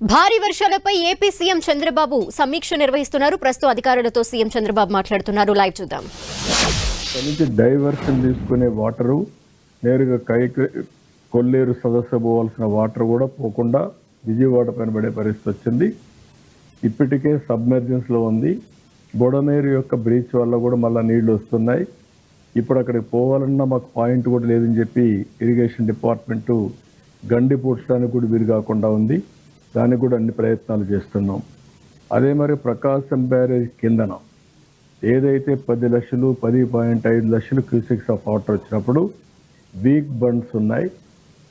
భారీ వర్షాలపై AP CM Chandrababu సమీక్ష నిర్వహిస్తున్నారు. ప్రస్తుతం అధికారులతో సీఎం చంద్రబాబు మాట్లాడుతున్నారు. లైవ్ చూద్దాం. నుంచి డైవర్షన్ తీసుకునే వాటరు నేరుగా కై కొల్లేరు సదస్సు పోవాల్సిన వాటర్ కూడా పోకుండా విజయవాడ పైన పడే పరిస్థితి వచ్చింది. ఇప్పటికే సబ్మెర్జెన్స్లో ఉంది. బొడమేరు యొక్క బ్రీచ్ వల్ల కూడా మళ్ళీ నీళ్ళు వస్తున్నాయి. ఇప్పుడు అక్కడికి పోవాలన్నా మాకు పాయింట్ కూడా లేదని చెప్పి ఇరిగేషన్ డిపార్ట్మెంటు గండి పూడ్చడానికి కూడా వీలు కాకుండా ఉంది. దానికి కూడా అన్ని ప్రయత్నాలు చేస్తున్నాం. అదే మరి ప్రకాశం బ్యారేజ్ కిందన ఏదైతే పది లక్షలు పది పాయింట్ ఐదు లక్షలు క్యూసిక్స్ ఆఫ్ వాటర్ వచ్చినప్పుడు వీక్ బండ్స్ ఉన్నాయి.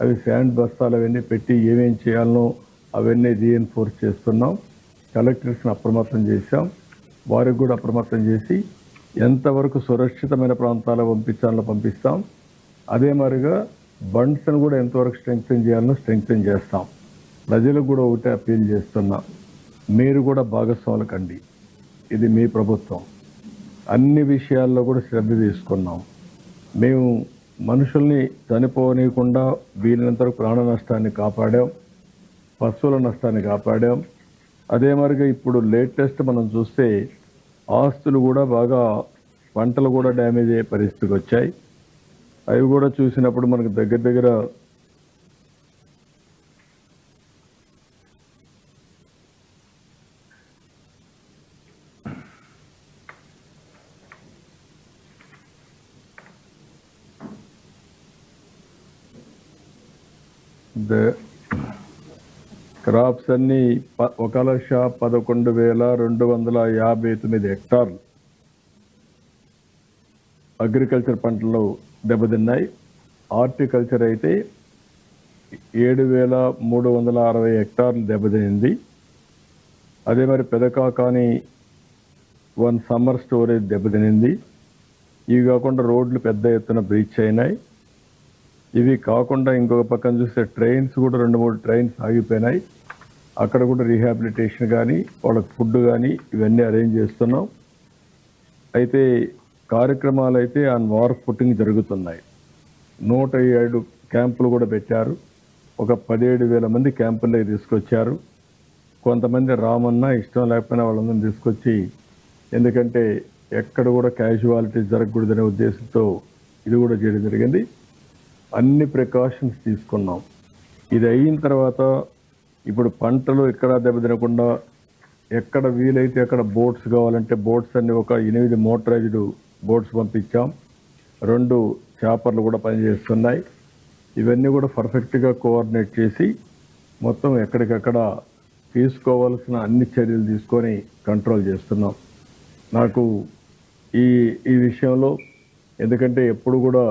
అవి శాండ్ బస్తాలు అవన్నీ పెట్టి ఏమేం చేయాలనో అవన్నీ రీఎన్ఫోర్స్ చేస్తున్నాం. కలెక్టర్స్ని అప్రమత్తం చేశాం. వారికి కూడా అప్రమత్తం చేసి ఎంతవరకు సురక్షితమైన ప్రాంతాలకు పంపించాలో పంపిస్తాం. అదే మరిగా బండ్స్ని కూడా ఎంతవరకు స్ట్రెంగ్తన్ చేయాలనో స్ట్రెంగ్తన్ చేస్తాం. ప్రజలకు కూడా ఒకటే అప్పీల్ చేస్తున్నా మీరు కూడా భాగస్వాములు కండి. ఇది మీ ప్రభుత్వం. అన్ని విషయాల్లో కూడా శ్రద్ధ తీసుకున్నాం. మేము మనుషుల్ని చనిపోనీయకుండా వీలైనంత ప్రాణ నష్టాన్ని కాపాడాం పశువుల నష్టాన్ని కాపాడాం. అదే మరిగా ఇప్పుడు లేటెస్ట్ మనం చూస్తే ఆస్తులు కూడా బాగా పంటలు కూడా డ్యామేజ్ అయ్యే పరిస్థితికి వచ్చాయి. అవి కూడా చూసినప్పుడు మనకు దగ్గర దగ్గర క్రాప్స్ అన్నీ ఒక లక్ష పదకొండు వేల రెండు వందల యాభై తొమ్మిది హెక్టార్లు. అగ్రికల్చర్ పంటలు దెబ్బతిన్నాయి. హార్టికల్చర్ అయితే ఏడు వేల మూడు వందల అరవై హెక్టార్లు దెబ్బతినింది. అదే మరి పెదకాకాని వన్ సమ్మర్ స్టోరేజ్ దెబ్బతినింది. ఇవి కాకుండా రోడ్లు పెద్ద ఎత్తున బ్రీచ్ అయినాయి. ఇవి కాకుండా ఇంకొక పక్కన చూస్తే ట్రైన్స్ కూడా రెండు మూడు ట్రైన్స్ ఆగిపోయినాయి. అక్కడ కూడా రీహాబిలిటేషన్ కానీ వాళ్ళకి ఫుడ్ కానీ ఇవన్నీ అరేంజ్ చేస్తున్నాం. అయితే కార్యక్రమాలు అయితే ఆన్ వార్ ఫుటింగ్ జరుగుతున్నాయి. నూట ఏడు క్యాంపులు కూడా పెట్టారు. ఒక పదిహేడు వేల మంది క్యాంపుల్లోకి తీసుకొచ్చారు. కొంతమంది రామన్నా ఇష్టం లేకపోయినా వాళ్ళందరినీ తీసుకొచ్చి ఎందుకంటే ఎక్కడ కూడా క్యాజువాలిటీ జరగకూడదనే ఉద్దేశంతో ఇది కూడా చేయడం జరిగింది. అన్ని ప్రికాషన్స్ తీసుకున్నాం. ఇది అయిన తర్వాత ఇప్పుడు పంటలు ఎక్కడ దెబ్బతినకుండా ఎక్కడ వీలైతే అక్కడ బోట్స్ కావాలంటే బోట్స్ అన్ని ఒక ఎనిమిది మోటరైజ్డ్ బోట్స్ పంపించాం. రెండు చేపర్లు కూడా పనిచేస్తున్నాయి. ఇవన్నీ కూడా పర్ఫెక్ట్గా కోఆర్డినేట్ చేసి మొత్తం ఎక్కడికక్కడ తీసుకోవాల్సిన అన్ని చర్యలు తీసుకొని కంట్రోల్ చేస్తున్నాం. నాకు ఈ ఈ విషయంలో ఎందుకంటే ఎప్పుడు కూడా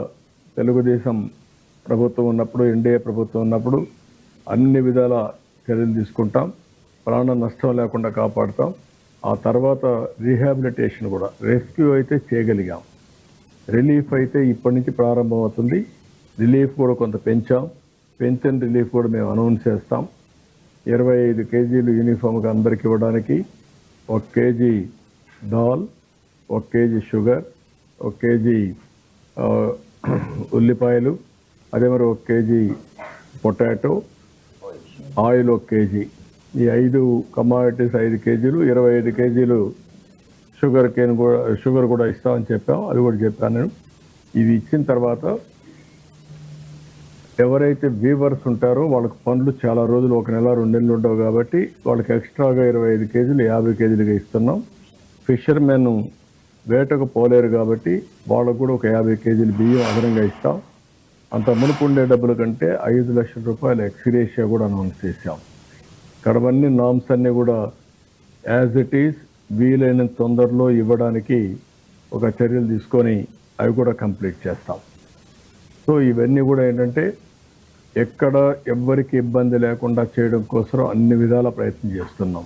తెలుగుదేశం ప్రభుత్వం ఉన్నప్పుడు ఎన్డీఏ ప్రభుత్వం ఉన్నప్పుడు అన్ని విధాల చర్యలు తీసుకుంటాం. ప్రాణ నష్టం లేకుండా కాపాడుతాం. ఆ తర్వాత రీహాబిలిటేషన్ కూడా రెస్క్యూ అయితే చేయగలిగాం. రిలీఫ్ అయితే ఇప్పటి నుంచి ప్రారంభం అవుతుంది రిలీఫ్ కూడా కొంత పెంచాం. పెన్షన్ రిలీఫ్ కూడా మేము అనౌన్స్ చేస్తాం. ఇరవై ఐదు కేజీలు యూనిఫామ్గా అందరికి ఇవ్వడానికి ఒక కేజీ దాల్ ఒక కేజీ షుగర్ ఒక కేజీ ఉల్లిపాయలు అదే మరి ఒక కేజీ పొటాటో ఆయిల్ ఒక కేజీ. ఈ ఐదు కమాడిటీస్ ఐదు కేజీలు ఇరవై ఐదు కేజీలు షుగర్ కేన్ కూడా షుగర్ కూడా ఇస్తామని చెప్పాం. అది కూడా చెప్పాను నేను. ఇవి ఇచ్చిన తర్వాత ఎవరైతే వీవర్స్ ఉంటారో వాళ్ళకి పనులు చాలా రోజులు ఒక నెల రెండు నెలలు ఉండవు కాబట్టి వాళ్ళకి ఎక్స్ట్రాగా ఇరవై ఐదు కేజీలు యాభై కేజీలుగా ఇస్తున్నాం. ఫిషర్మెన్ వేటకు పోలేరు కాబట్టి వాళ్ళకు కూడా ఒక యాభై కేజీలు బియ్యం అదనంగా ఇస్తాం. అంత మునుపు ఉండే డబ్బుల కంటే ఐదు లక్షల రూపాయల ఎక్స్గ్రేషియా కూడా అనౌన్స్ చేశాం. కడవన్నీ నామ్స్ అన్నీ కూడా యాజ్ ఇట్ ఈస్ వీలైన తొందరలో ఇవ్వడానికి ఒక చర్యలు తీసుకొని అవి కూడా కంప్లీట్ చేస్తాం. సో ఇవన్నీ కూడా ఏంటంటే ఎక్కడ ఎవ్వరికి ఇబ్బంది లేకుండా చేయడం కోసం అన్ని విధాల ప్రయత్నం చేస్తున్నాం.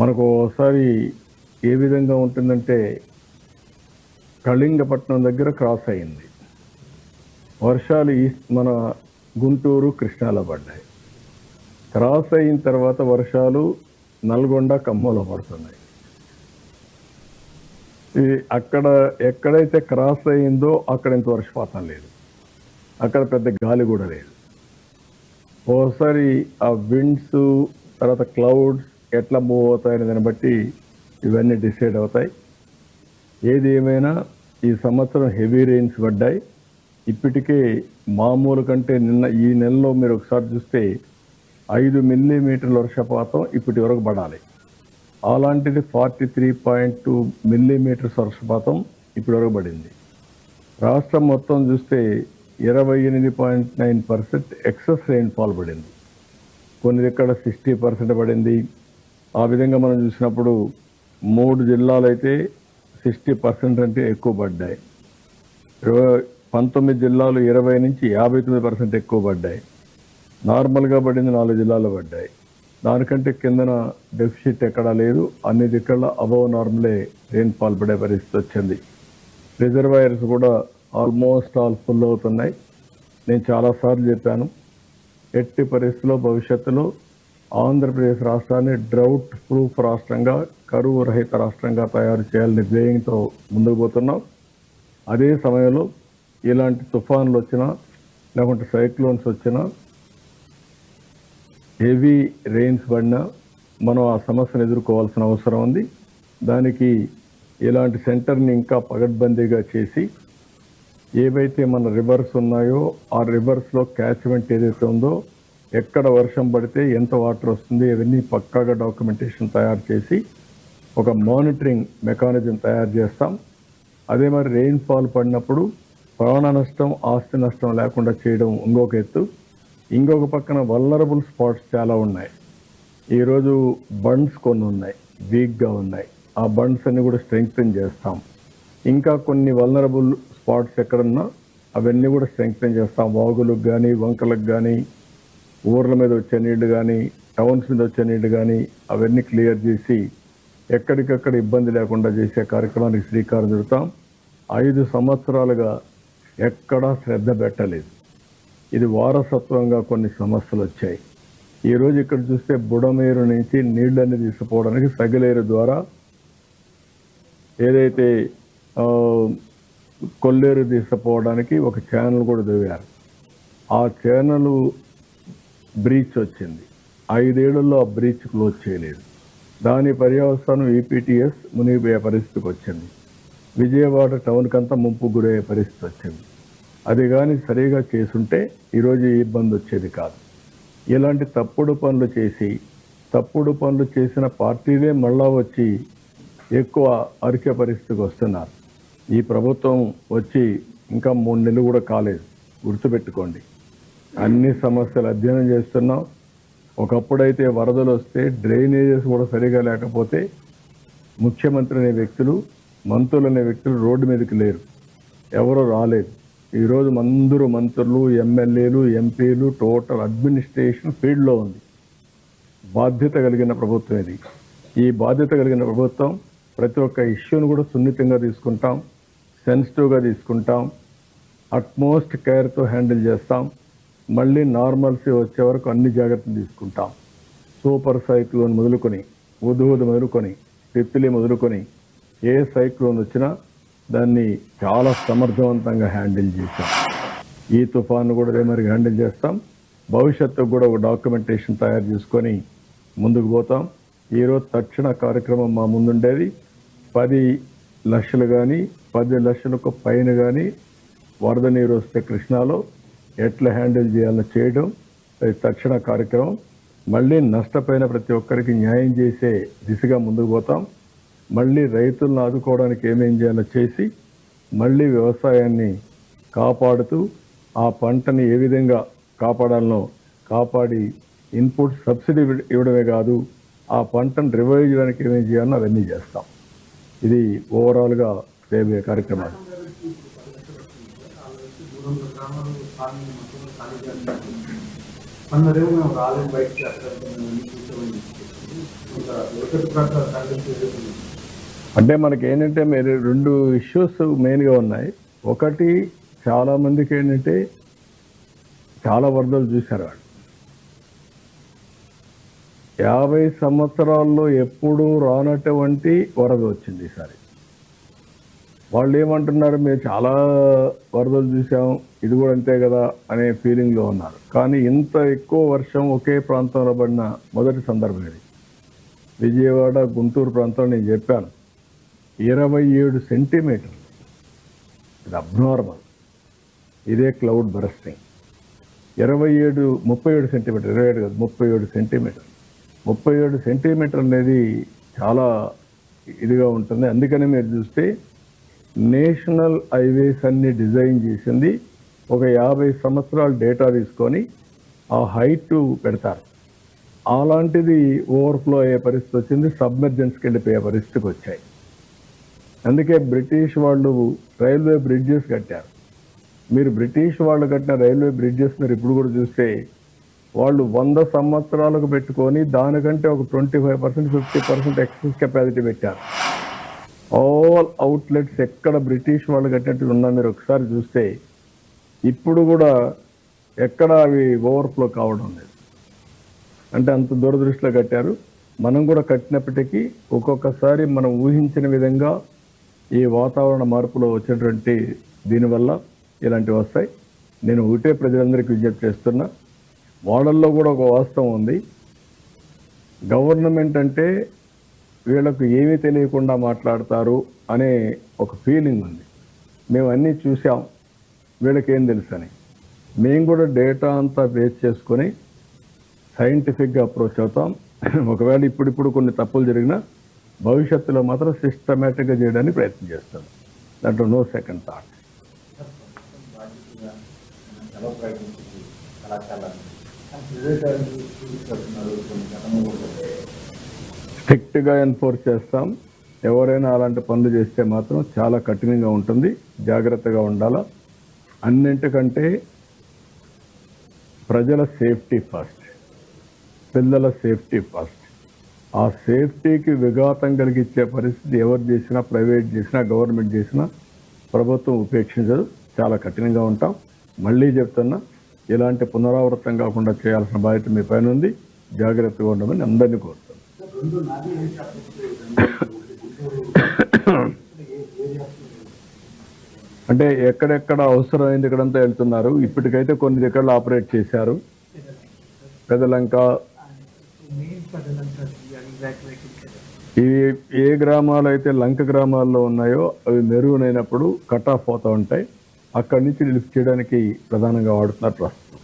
మనకు ఒకసారి ఏ విధంగా ఉంటుందంటే కళింగపట్నం దగ్గర క్రాస్ అయింది. వర్షాలు ఈస్ట్ మన గుంటూరు కృష్ణాలో పడ్డాయి. క్రాస్ అయిన తర్వాత వర్షాలు నల్గొండ ఖమ్మంలో పడుతున్నాయి. ఈ అక్కడ ఎక్కడైతే క్రాస్ అయిందో అక్కడ ఇంత వర్షపాతం లేదు. అక్కడ పెద్ద గాలి కూడా లేదు. ఓసారి ఆ విండ్స్ తర్వాత క్లౌడ్స్ ఎట్లా మూవ్ అవుతాయనే దాన్ని బట్టి ఇవన్నీ డిసైడ్ అవుతాయి. ఏది ఏమైనా ఈ సంవత్సరం హెవీ రెయిన్స్ పడ్డాయి. ఇప్పటికే మామూలు కంటే నిన్న ఈ నెలలో మీరు ఒకసారి చూస్తే ఐదు మిల్లీమీటర్ల వర్షపాతం ఇప్పటి వరకు పడాలి. అలాంటిది forty three point two millimetres వర్షపాతం ఇప్పటి వరకు పడింది. రాష్ట్రం మొత్తం చూస్తే ఇరవై ఎనిమిది point nine percent excess rainfall పడింది. కొన్ని దగ్గర సిక్స్టీ పర్సెంట్ పడింది. ఆ విధంగా మనం చూసినప్పుడు మూడు జిల్లాలు అయితే సిక్స్టీ పర్సెంట్ అంటే ఎక్కువ పడ్డాయి. ఇరవై పంతొమ్మిది జిల్లాలు ఇరవై నుంచి యాభై తొమ్మిది పర్సెంట్ ఎక్కువ పడ్డాయి. నార్మల్గా పడింది నాలుగు జిల్లాలు పడ్డాయి. దానికంటే కిందన డెఫిసిట్ ఎక్కడా లేదు. అన్ని దిక్కల అబవ్ నార్మలే రెయిన్ఫాల్ పడే పరిస్థితి వచ్చింది. రిజర్వాయర్స్ కూడా ఆల్మోస్ట్ ఆల్ ఫుల్ అవుతున్నాయి. నేను చాలాసార్లు చెప్పాను ఎట్టి పరిస్థితుల్లో భవిష్యత్తులో ఆంధ్రప్రదేశ్ రాష్ట్రాన్ని డ్రౌట్ ప్రూఫ్ రాష్ట్రంగా కరువు రహిత రాష్ట్రంగా తయారు చేయాలనే ధ్యేయంతో ముందుకు పోతున్నాం. అదే సమయంలో ఇలాంటి తుఫాన్లు వచ్చినా లేకుంటే సైక్లోన్స్ వచ్చినా హెవీ రెయిన్స్ పడినా మనం ఆ సమస్యను ఎదుర్కోవాల్సిన అవసరం ఉంది. దానికి ఇలాంటి సెంటర్ని ఇంకా పగడ్బందీగా చేసి ఏవైతే మన రివర్స్ ఉన్నాయో ఆ రివర్స్లో క్యాచ్మెంట్ ఏదైతే ఉందో ఎక్కడ వర్షం పడితే ఎంత వాటర్ వస్తుంది అవన్నీ పక్కాగా డాక్యుమెంటేషన్ తయారు చేసి ఒక మానిటరింగ్ మెకానిజం తయారు చేస్తాం. అదే మరి రెయిన్ఫాల్ పడినప్పుడు ప్రాణ నష్టం ఆస్తి నష్టం లేకుండా చేయడం ఇంకొక ఎత్తు. ఇంకొక పక్కన వల్లరబుల్ స్పాట్స్ చాలా ఉన్నాయి. ఈరోజు బండ్స్ కొన్ని ఉన్నాయి వీక్గా ఉన్నాయి. ఆ బండ్స్ అన్ని కూడా స్ట్రెంగ్తన్ చేస్తాం. ఇంకా కొన్ని వల్నరబుల్ స్పాట్స్ ఎక్కడున్నా అవన్నీ కూడా స్ట్రెంగ్తన్ చేస్తాం. వాగులకు కానీ వంకలకు కానీ ఊర్ల మీద వచ్చే నీళ్ళు కానీ టౌన్స్ మీద వచ్చే నీళ్ళు కానీ అవన్నీ క్లియర్ చేసి ఎక్కడికక్కడ ఇబ్బంది లేకుండా చేసే కార్యక్రమానికి శ్రీకారం చుడతాం. ఐదు సంవత్సరాలుగా ఎక్కడా శ్రద్ధ పెట్టలేదు. ఇది వారసత్వంగా కొన్ని సమస్యలు వచ్చాయి. ఈరోజు ఇక్కడ చూస్తే బుడమేరు నుంచి నీళ్ళని తీసుకుపోవడానికి సగిలేరు ద్వారా ఏదైతే కొల్లేరు తీసుకుపోవడానికి ఒక ఛానల్ కూడా దిగారు ఆ ఛానల్ బ్రీచ్ వచ్చింది. ఐదేళ్ళలో ఆ బ్రీచ్ క్లోజ్ చేయలేదు. దాని పర్యవసానం ఈపీటీఎస్ మునిగిపోయే పరిస్థితికి వచ్చింది. విజయవాడ టౌన్కి అంతా ముంపు గురయ్యే పరిస్థితి వచ్చింది. అది కానీ సరిగా చేసుంటే ఈరోజు ఈ ఇబ్బంది వచ్చేది కాదు. ఇలాంటి తప్పుడు పనులు చేసి తప్పుడు పనులు చేసిన పార్టీలే మళ్ళా వచ్చి ఎక్కువ అరికే పరిస్థితికి వస్తున్నారు. ఈ ప్రభుత్వం వచ్చి ఇంకా మూడు నెలలు కూడా కాలేదు. గుర్తుపెట్టుకోండి. అన్ని సమస్యలు అధ్యయనం చేస్తున్నాం. ఒకప్పుడైతే వరదలు వస్తే డ్రైనేజెస్ కూడా సరిగా లేకపోతే ముఖ్యమంత్రి అనే వ్యక్తులు మంత్రులు అనే వ్యక్తులు రోడ్డు మీదకి లేరు. ఎవరు రాలేదు. ఈరోజు అందరూ మంత్రులు ఎమ్మెల్యేలు ఎంపీలు టోటల్ అడ్మినిస్ట్రేషన్ ఫీల్డ్లో ఉంది. బాధ్యత కలిగిన ప్రభుత్వం ఇది. ఈ బాధ్యత కలిగిన ప్రభుత్వం ప్రతి ఒక్క ఇష్యూను కూడా సున్నితంగా తీసుకుంటాం సెన్సిటివ్గా తీసుకుంటాం అట్మోస్ట్ కేర్తో హ్యాండిల్ చేస్తాం. మళ్ళీ నార్మల్సీ వచ్చే వరకు అన్ని జాగ్రత్తలు తీసుకుంటాం. సూపర్ సైక్లోన్ మొదలుకొని ఉదుహుదు మొదలుకొని తిత్తులి మొదలుకొని ఏ సైక్లోన్ వచ్చినా దాన్ని చాలా సమర్థవంతంగా హ్యాండిల్ చేశాం. ఈ తుఫాను కూడా అదే మరి హ్యాండిల్ చేస్తాం. భవిష్యత్తుకు కూడా ఒక డాక్యుమెంటేషన్ తయారు చేసుకొని ముందుకు పోతాం. ఈరోజు తక్షణ కార్యక్రమం మా ముందుండేది. పది లక్షలు కానీ పది లక్షలకు పైన కానీ వరద నీరు వస్తే కృష్ణాలో ఎట్లా హ్యాండిల్ చేయాలో చేయడం అది తక్షణ కార్యక్రమం. మళ్ళీ నష్టపోయిన ప్రతి ఒక్కరికి న్యాయం చేసే దిశగా ముందుకు పోతాం. మళ్ళీ రైతులను ఆదుకోవడానికి ఏమేం చేయాలో చేసి మళ్ళీ వ్యవసాయాన్ని కాపాడుతూ ఆ పంటని ఏ విధంగా కాపాడాలనో కాపాడి ఇన్పుట్ సబ్సిడీ ఇవ్వడమే కాదు ఆ పంటను రివైవ్ చేయడానికి ఏమేం చేయాలో అవన్నీ చేస్తాం. ఇది ఓవరాల్గా చేయబోయే కార్యక్రమాలు. రాలేదు గ్రామాలు అంటే మనకి ఏంటంటే మీరు రెండు ఇష్యూస్ మెయిన్గా ఉన్నాయి. ఒకటి చాలామందికి ఏంటంటే చాలా వరదలు చూశారు వాళ్ళు. యాభై సంవత్సరాల్లో ఎప్పుడూ రానటువంటి వరద వచ్చింది ఈసారి. వాళ్ళు ఏమంటున్నారు మేము చాలా వరదలు చూసాం ఇది కూడా అంతే కదా అనే ఫీలింగ్లో ఉన్నారు. కానీ ఇంత ఎక్కువ వర్షం ఒకే ప్రాంతంలో పడిన మొదటి సందర్భం ఇది. విజయవాడ గుంటూరు ప్రాంతంలో నేను చెప్పాను. ఇరవై ఏడు సెంటీమీటర్లు ఇది అబ్నార్మల్ ఇదే క్లౌడ్ బరస్టింగ్ ఇరవై ఏడు ముప్పై ఏడు సెంటీమీటర్. ఇరవై ఏడు కాదు ముప్పై ఏడు సెంటీమీటర్. ముప్పై ఏడు సెంటీమీటర్ అనేది చాలా ఇదిగా ఉంటుంది. అందుకని మీరు చూస్తే నేషనల్ హైవేస్ అన్ని డిజైన్ చేసింది. ఒక యాభై సంవత్సరాల డేటా తీసుకొని ఆ హైట్ పెడతారు. అలాంటిది ఓవర్ఫ్లో అయ్యే పరిస్థితి వచ్చింది. సబ్మెర్జెన్స్కి వెళ్ళిపోయే పరిస్థితికి వచ్చాయి. అందుకే బ్రిటిష్ వాళ్ళు రైల్వే బ్రిడ్జెస్ కట్టారు. మీరు బ్రిటిష్ వాళ్ళు కట్టిన రైల్వే బ్రిడ్జెస్ మీరు ఇప్పుడు కూడా చూస్తే వాళ్ళు వంద సంవత్సరాలకు పెట్టుకొని దానికంటే ఒక twenty five percent fifty percent excess capacity పెట్టారు. ఆల్ అవుట్లెట్స్ ఎక్కడ బ్రిటిష్ వాళ్ళు కట్టినట్టు ఉన్నా మీరు ఒకసారి చూస్తే ఇప్పుడు కూడా ఎక్కడ అవి ఓవర్ఫ్లో కావడం లేదు. అంటే అంత దూరదృష్టిలో కట్టారు. మనం కూడా కట్టినప్పటికీ ఒక్కొక్కసారి మనం ఊహించిన విధంగా ఈ వాతావరణ మార్పులో వచ్చినటువంటి దీనివల్ల ఇలాంటివి వస్తాయి. నేను ఒకటే ప్రజలందరికీ విజ్ఞప్తి చేస్తున్నా వాళ్ళల్లో కూడా ఒక వాస్తవం ఉంది. గవర్నమెంట్ అంటే వీళ్ళకు ఏమీ తెలియకుండా మాట్లాడతారు అనే ఒక ఫీలింగ్ ఉంది. మేము అన్నీ చూసాం వీళ్ళకి ఏం తెలుసని. మేము కూడా డేటా అంతా బేస్ చేసుకొని సైంటిఫిక్గా అప్రోచ్ అవుతాం. ఒకవేళ ఇప్పుడిప్పుడు కొన్ని తప్పులు జరిగినా భవిష్యత్తులో మాత్రం సిస్టమేటిక్గా చేయడానికి ప్రయత్నం చేస్తాం. దాంట్లో నో సెకండ్ థాట్ స్ట్రిక్ట్గా ఎన్ఫోర్స్ చేస్తాం. ఎవరైనా అలాంటి పనులు చేస్తే మాత్రం చాలా కఠినంగా ఉంటుంది. జాగ్రత్తగా ఉండాలా? అన్నింటికంటే ప్రజల సేఫ్టీ ఫస్ట్ పిల్లల సేఫ్టీ ఫస్ట్ ఆ సేఫ్టీకి విఘాతం కలిగించే పరిస్థితి ఎవరు చేసినా ప్రైవేట్ చేసినా గవర్నమెంట్ చేసినా ప్రభుత్వం ఉపేక్షించదు. చాలా కఠినంగా ఉంటాం. మళ్ళీ చెప్తున్నా ఇలాంటి పునరావృతం కాకుండా చేయాల్సిన బాధ్యత మీ పైన ఉంది. జాగ్రత్తగా ఉండమని అందరినీ కోరుతున్నాను అంటే ఎక్కడెక్కడ అవసరమైంది ఇక్కడంతా వెళ్తున్నారు. ఇప్పటికైతే కొన్ని దగ్గరలో ఆపరేట్ చేశారు. పెదలంక ఇవి ఏ గ్రామాలు అయితే లంక గ్రామాల్లో ఉన్నాయో అవి మెరుగునైనప్పుడు కట్ ఆఫ్ అవుతూ ఉంటాయి. అక్కడి నుంచి లిఫ్ట్ చేయడానికి ప్రధానంగా వాడుతున్నారు ప్రస్తుతం.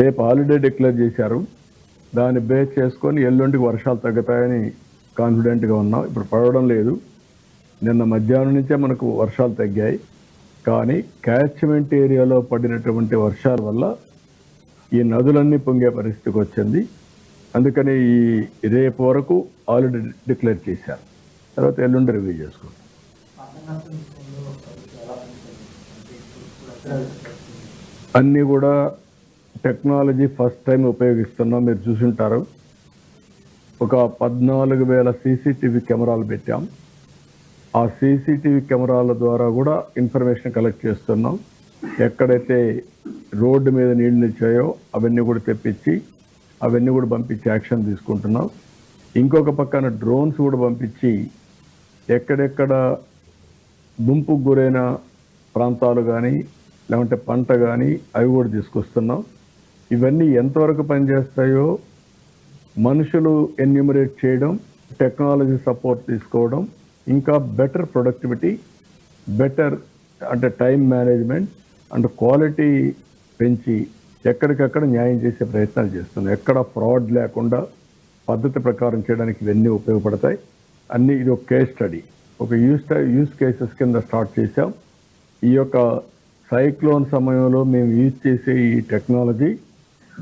రేపు హాలిడే డిక్లేర్ చేశారు. దాన్ని బేస్ చేసుకొని ఎల్లుండికి వర్షాలు తగ్గుతాయని కాన్ఫిడెంట్గా ఉన్నాం. ఇప్పుడు పడవడం లేదు. నిన్న మధ్యాహ్నం నుంచే మనకు వర్షాలు తగ్గాయి. కానీ క్యాచ్మెంట్ ఏరియాలో పడినటువంటి వర్షాల వల్ల ఈ నదులన్నీ పొంగే పరిస్థితికి వచ్చింది. అందుకని ఈ రేపు వరకు ఆల్రెడీ డిక్లేర్ చేశారు. తర్వాత ఎల్లుండి రివ్యూ చేసుకుంటాం అన్నీ కూడా టెక్నాలజీ ఫస్ట్ టైం ఉపయోగిస్తున్నాం. మీరు చూసుంటారు. ఒక పద్నాలుగు వేల సీసీటీవీ కెమెరాలు పెట్టాం. ఆ సీసీటీవీ కెమెరాల ద్వారా కూడా ఇన్ఫర్మేషన్ కలెక్ట్ చేస్తున్నాం. ఎక్కడైతే రోడ్డు మీద నీళ్ళు నిచ్చాయో అవన్నీ కూడా తెప్పించి అవన్నీ కూడా పంపించి యాక్షన్ తీసుకుంటున్నాం. ఇంకొక పక్కన డ్రోన్స్ కూడా పంపించి ఎక్కడెక్కడ దుంపుకు గురైన ప్రాంతాలు కానీ లేకుంటే పంట కానీ అవి కూడా తీసుకొస్తున్నాం. ఇవన్నీ ఎంతవరకు పనిచేస్తాయో మనుషులు ఎన్యూమరేట్ చేయడం టెక్నాలజీ సపోర్ట్ తీసుకోవడం ఇంకా బెటర్ ప్రొడక్టివిటీ బెటర్ అంటే టైం మేనేజ్మెంట్ అండ్ క్వాలిటీ పెంచి ఎక్కడికక్కడ న్యాయం చేసే ప్రయత్నాలు చేస్తున్నాం ఎక్కడ ఫ్రాడ్ లేకుండా పద్ధతి ప్రకారం చేయడానికి ఇవన్నీ ఉపయోగపడతాయి. అన్ని ఇది ఒక కేస్ స్టడీ ఒక యూస్ యూస్ కేసెస్ కింద స్టార్ట్ చేశాం. ఈ యొక్క సైక్లోన్ సమయంలో మేము యూజ్ చేసే ఈ టెక్నాలజీ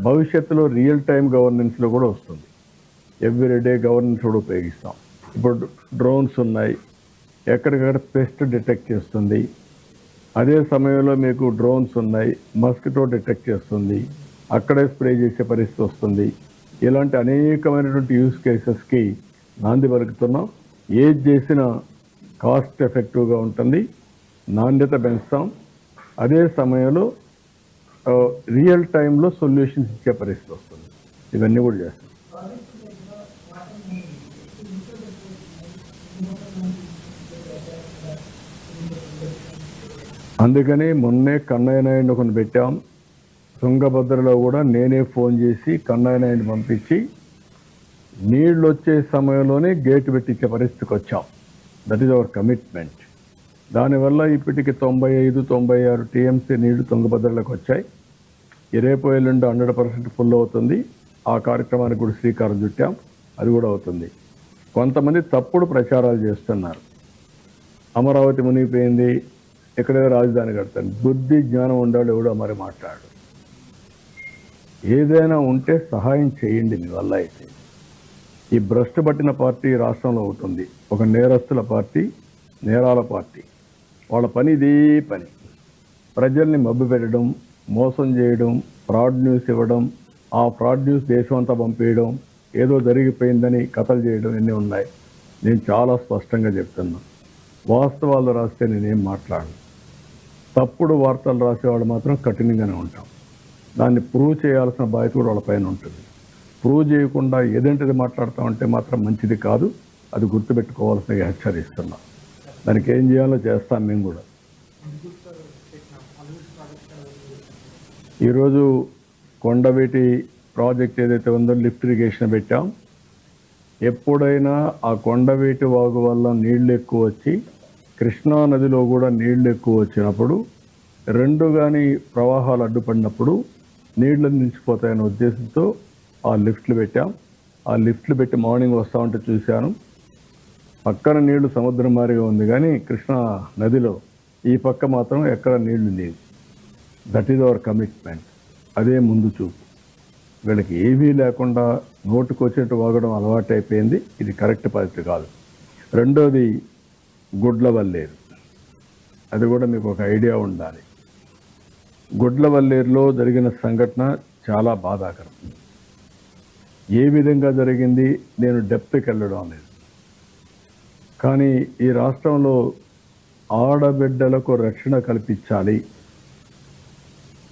భవిష్యత్తులో రియల్ టైం గవర్నెన్స్లో కూడా వస్తుంది. ఎవ్రీ డే గవర్నెన్స్ కూడా ఉపయోగిస్తాం. ఇప్పుడు డ్రోన్స్ ఉన్నాయి. ఎక్కడికక్కడ పెస్ట్ డిటెక్ట్ చేస్తుంది. అదే సమయంలో మీకు డ్రోన్స్ ఉన్నాయి. మస్కిటో డిటెక్ట్ చేస్తుంది. అక్కడే స్ప్రే చేసే పరిస్థితి వస్తుంది. ఇలాంటి అనేకమైనటువంటి యూస్ కేసెస్కి నాంది పలుకుతున్నాం. ఏది చేసినా కాస్ట్ ఎఫెక్టివ్గా ఉంటుంది. నాణ్యత పెంచుతాం. అదే సమయంలో రియల్ టైంలో సొల్యూషన్స్ ఇచ్చే పరిస్థితి వస్తుంది. ఇవన్నీ కూడా చేస్తాం. అందుకని మొన్నే కన్నయ్య నాయుడు ఒకరిని పెట్టాం. తుంగభద్రలో కూడా నేనే ఫోన్ చేసి కన్నయ్య నాయుడు పంపించి నీళ్ళు వచ్చే సమయంలోనే గేట్ పెట్టించే పరిస్థితికి వచ్చాం. దట్ ఈజ్ అవర్ కమిట్మెంట్ దానివల్ల ఇప్పటికి తొంభై ఐదు తొంభై ఆరు టీఎంసీ నీళ్ళు తుంగభద్రలోకి వచ్చాయి. ఈ రేపు ఎల్లుండి హండ్రెడ్ పర్సెంట్ ఫుల్ అవుతుంది. ఆ కార్యక్రమానికి కూడా శ్రీకారం చుట్టాం. అది కూడా అవుతుంది. కొంతమంది తప్పుడు ప్రచారాలు చేస్తున్నారు. అమరావతి మునిగిపోయింది. ఇక్కడే రాజధాని కడతాను బుద్ధి జ్ఞానం ఉండాలి ఎవడో మరి మాట్లాడు ఏదైనా ఉంటే సహాయం చేయండి మీ వల్ల అయితే. ఈ భ్రష్టు పట్టిన పార్టీ రాష్ట్రంలో ఉంటుంది ఒక నేరస్తుల పార్టీ నేరాల పార్టీ. వాళ్ళ పని ఇదే పని. ప్రజల్ని మబ్బు పెట్టడం మోసం చేయడం ఫ్రాడ్ న్యూస్ ఇవ్వడం ఆ ఫ్రాడ్ న్యూస్ దేశం అంతా పంపేయడం ఏదో జరిగిపోయిందని కథలు చేయడం ఇన్ని ఉన్నాయి? నేను చాలా స్పష్టంగా చెప్తున్నాను వాస్తవాలు రాస్తే నేనేం మాట్లాడను. తప్పుడు వార్తలు రాసేవాళ్ళు మాత్రం కఠినంగానే ఉంటాం. దాన్ని ప్రూవ్ చేయాల్సిన బాధ్యత కూడా వాళ్ళ పైన ఉంటుంది. ప్రూవ్ చేయకుండా ఏదంటిది మాట్లాడతామంటే మాత్రం మంచిది కాదు. అది గుర్తుపెట్టుకోవాల్సిన హెచ్చరిస్తున్నాం దానికి ఏం చేయాలో చేస్తాం మేము కూడా. ఈరోజు కొండవీటి ప్రాజెక్ట్ ఏదైతే ఉందో లిఫ్ట్ ఇరిగేషన్ పెట్టాం. ఎప్పుడైనా ఆ కొండవీటి వాగు వల్ల నీళ్ళు ఎక్కువ వచ్చి కృష్ణా నదిలో కూడా నీళ్ళు ఎక్కువ వచ్చినప్పుడు రెండు కానీ ప్రవాహాలు అడ్డుపడినప్పుడు నీళ్ళు నిలిచిపోతాయనే ఉద్దేశంతో ఆ లిఫ్ట్లు పెట్టాం. ఆ లిఫ్ట్లు పెట్టి మార్నింగ్ వస్తా ఉంటే చూశాను. పక్కన నీళ్ళు సముద్రం మారిగా ఉంది కానీ కృష్ణా నదిలో ఈ పక్క మాత్రం ఎక్కడ నీళ్ళు లేవు. దట్ ఈజ్ అవర్ కమిట్మెంట్ అదే ముందు చూపు. వీళ్ళకి ఏమీ లేకుండా నోటుకు వచ్చినట్టు వాగడం అలవాటు అయిపోయింది ఇది కరెక్ట్ పద్ధతి కాదు. రెండోది గుడ్ల వల్లేరు. అది కూడా మీకు ఒక ఐడియా ఉండాలి. గుడ్ల వల్లేరులో జరిగిన సంఘటన చాలా బాధాకరం. ఏ విధంగా జరిగింది నేను డెప్త్కి వెళ్ళడం లేదు. కానీ ఈ రాష్ట్రంలో ఆడబిడ్డలకు రక్షణ కల్పించాలి.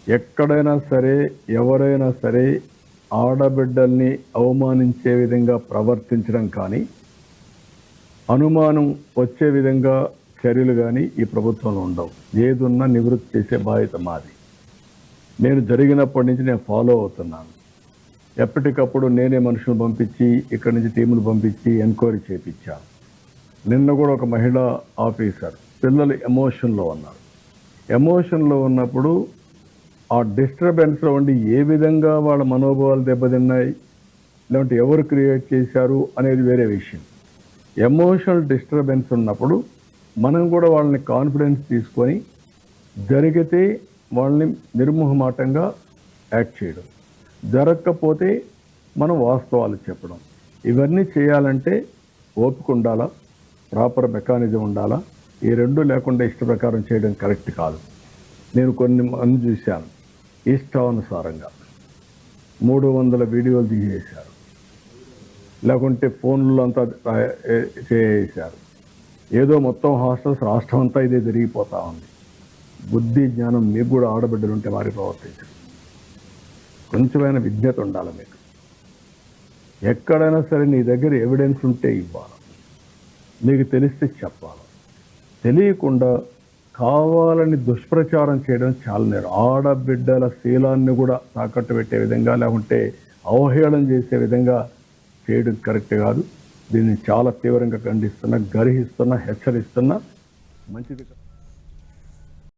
ఎక్కడైనా సరే ఎవరైనా సరే ఆడబిడ్డల్ని అవమానించే విధంగా ప్రవర్తించడం కానీ అనుమానం వచ్చే విధంగా చర్యలు కానీ ఈ ప్రభుత్వంలో ఉండవు. ఏదున్నా నివృత్తి చేసే బాధ్యత మాది. నేను జరిగినప్పటి నుంచి నేను ఫాలో అవుతున్నాను. ఎప్పటికప్పుడు నేనే మనుషులు పంపించి ఇక్కడి నుంచి టీములు పంపించి ఎంక్వైరీ చేయించాను నిన్న కూడా ఒక మహిళా ఆఫీసర్ పిల్లలు ఎమోషన్లో ఉన్నారు. ఎమోషన్లో ఉన్నప్పుడు ఆ డిస్టర్బెన్స్లో ఉండి ఏ విధంగా వాళ్ళ మనోభావాలు దెబ్బతిన్నాయి లేదంటే ఎవరు క్రియేట్ చేశారు అనేది వేరే విషయం. ఎమోషనల్ డిస్టర్బెన్స్ ఉన్నప్పుడు మనం కూడా వాళ్ళని కాన్ఫిడెన్స్ తీసుకొని జరిగితే వాళ్ళని నిర్మోహమాటంగా యాక్ట్ చేయడం. జరగకపోతే మనం వాస్తవాలు చెప్పడం. ఇవన్నీ చేయాలంటే ఓపిక ఉండాలా? ప్రాపర్ మెకానిజం ఉండాలా? ఈ రెండు లేకుండా ఇష్ట ప్రకారం చేయడం కరెక్ట్ కాదు. నేను కొన్ని మంది చూశాను. ఇష్టానుసారంగా. మూడు వందల వీడియోలు తీసేశాను లేకుంటే ఫోన్లో అంతా రా- ఏదో మొత్తం హాస్టల్స్ రాష్ట్రం అంతా ఇదే జరిగిపోతూ ఉంది. బుద్ధి జ్ఞానం మీకు కూడా ఆడబిడ్డలు ఉంటే వారి ప్రవర్తించరు. కొంచెమైనా విజ్ఞత ఉండాలి మీకు. ఎక్కడైనా సరే నీ దగ్గర ఎవిడెన్స్ ఉంటే ఇవ్వాలి. మీకు తెలిస్తే చెప్పాలి. తెలియకుండా కావాలని దుష్ప్రచారం చేయడం చాలా నేరం. ఆడబిడ్డల శీలాన్ని కూడా తాకట్టు పెట్టే విధంగా లేకుంటే అవహేళన చేసే విధంగా చేయడం కరెక్ట్ కాదు. దీన్ని చాలా తీవ్రంగా ఖండిస్తున్నా గర్హిస్తున్నా హెచ్చరిస్తున్నా. మంచిది కాదు.